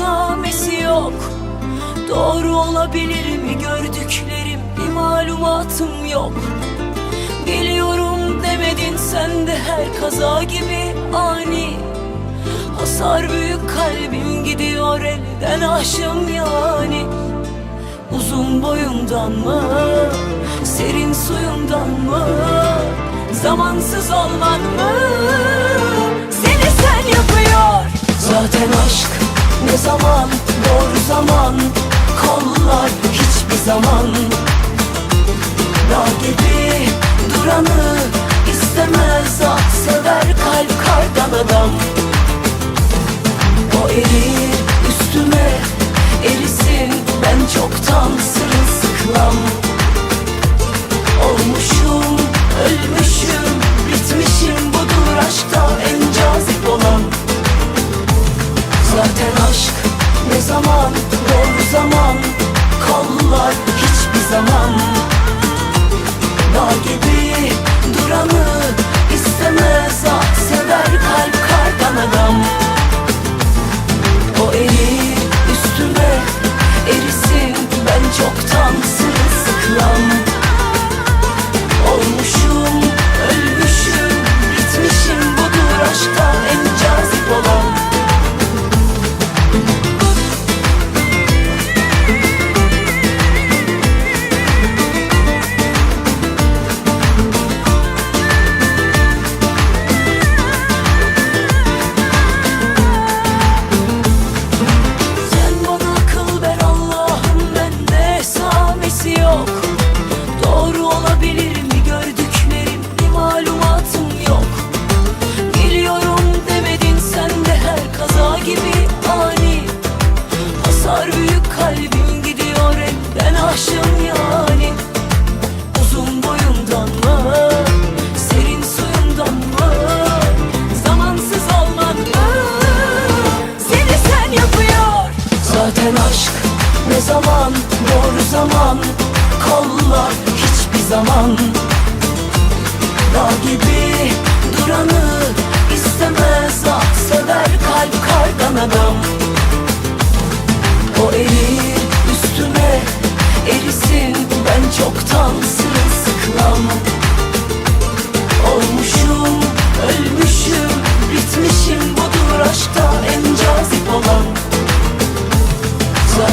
esamesi yok. Doğru olabilir mi gördüklerim? Bir malumatım yok. Biliyorum demedin sen de her kaza gibi ani. Hasar büyük kalbim gidiyor elden aşım yani. Uzun boyundan mı, serin suyundan mı? Zamansız olman mı, seni sen yapıyor. Zaten aşk ne zaman, doğru zaman Kollar hiçbir zaman. Dağ gibi duranı istemez At sever kalp kardan adam zaman, doğru zaman Kollar hiçbir zaman. Dağ gibi duranı büyük kalbim gidiyor elden aşım yani. Uzun boyundan mı, serin suyundan mı? Zamansız olman mı, seni sen yapıyor. Zaten aşk ne zaman, doğru zaman. Kollar hiçbir zaman. Dağ gibi duranı istemez. At sever kalp kardan adam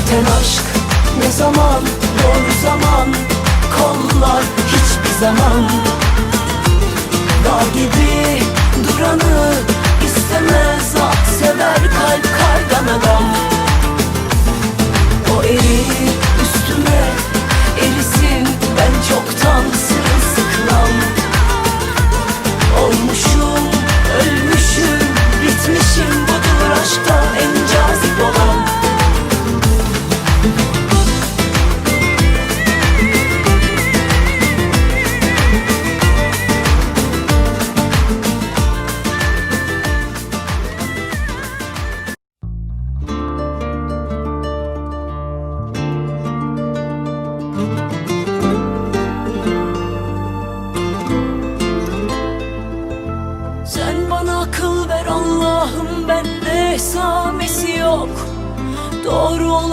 Zaten aşk ne zaman, doğru zaman Kollar hiçbir zaman Allah'ım bende esamesi yok. Doğru olabilir